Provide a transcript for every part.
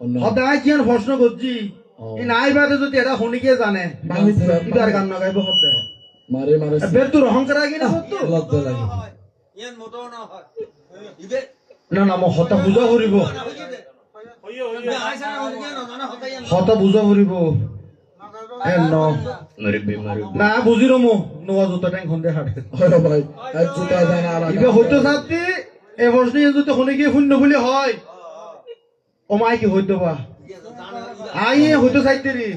সদায় নাই বাদে যদি এটা শুনিকে জানে গান নাগাইব অহংকার আগে না লজ্জা লাগে ইয়ান ইবে মই হতা কৰিব। হতা কৰিব। বুজি ৰমো। নোৱা জোতা টেংখন দে। হাতে হয় হয়তো প্ৰশ্ন যদি শুনিকে শূন্য বুলি হয় ও মাই কি হইতো বা আই এ হয়তো চাইতেরি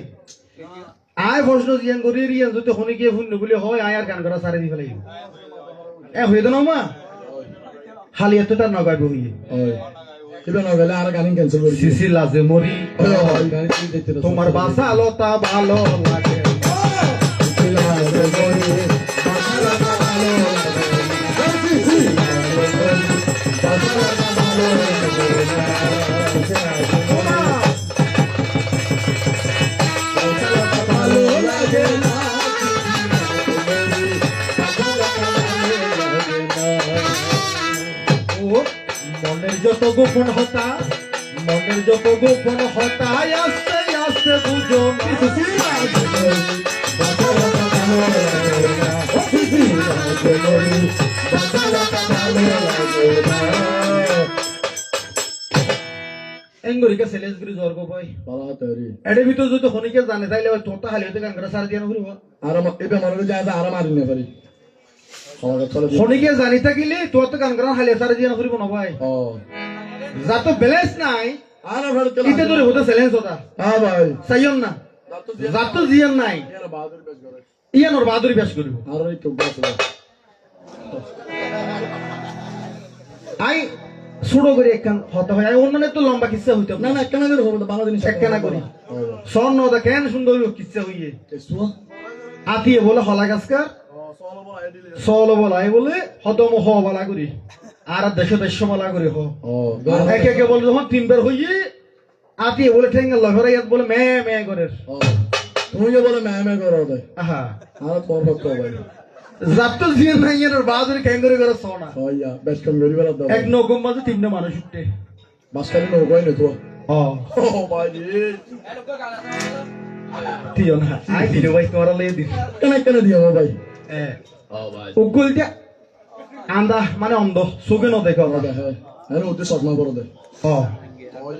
আই প্রশ্ন জিয়ান করি রিয়ান যদি শুনিকে শূন্য বুলি হয় আই আর গান করা সারে দিব লাগিব এ হইতো না মা? খালি এত তার নগাইব হইয়ে হয়। কিবা নগেলে আর গান ক্যান্সেল করি সিসি লাজে মরি তোমার বাসা লতা ভালো লাগে। যত গোপন হতা মনের যত গোপন হতা আস্তে আস্তে বুঝো সিসি লাজে এঙ্গরিকা সেলেস গুরি জর্গ বই এডে ভিতর যদি হনিকে জানে তাইলে ওই তোতা হালি হতে গান সার দিয়ে ঘুরিব হনিকে জানি থাকিলে তোর তো করা হালি সার দিয়ে ঘুরিব না ভাই। যাতো ব্যালেন্স নাই। ইতে তোর হতে। চ্যালেঞ্জ হতা সাইয়ন না। যাতো জিয়ান। নাই। ইয়ান ওর বাহাদুরি বেশ করিব। আই সুড়ো করে একখান হতে হয় আই অন্য তো লম্বা কিচ্ছা হইতো না না একখানা করে হবে বাংলা জিনিস একখানা করি। স্বর্ণ দা কেন সুন্দর কিচ্ছা হইয়ে? আতিয়ে বলে হলা গাছকার। সল বলাই বলে হতম হ বলা করি। আর দেশ দেশ বলা করি হ। একে একে বলে যখন তিনবার হইয়ে আতিয়ে বলে ঠেঙ্গা লঘরা ইয়াত বলে মে মে করে। তুমি যে বলে ম্যাম করো দেয় আহা। আর তোর ভক্ত ভাই। নাই এর ক্যাঙ্গরি করে সোনা হইয়া বেশ কম করি বেলা দাও এক নগম মাঝে তিনটা মানুষ উঠতে নৌকাই নে তো। ও। ও ভাই না। আই দিলে ভাই তোমার লয়ে কেন কেন দিও ভাই? এ। উকুল দিয়া আন্দা মানে অন্ধ চোখে ন দেখো হ্যাঁ হ্যাঁ ওতে চশমা পরে দে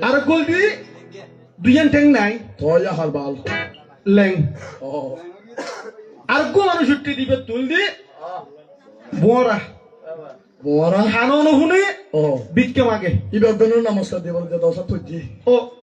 আর কুল দি? দুইজন ঠেং নাই। তয়া হার বাল। লেং। আর কো মানুষ উঠতে দিবে তুল দি? বোরা মোরা খানো নুশুনে ও বিটকে মাগে। ইবে বেনু নমস্কার দিব দে দশ তুই ও।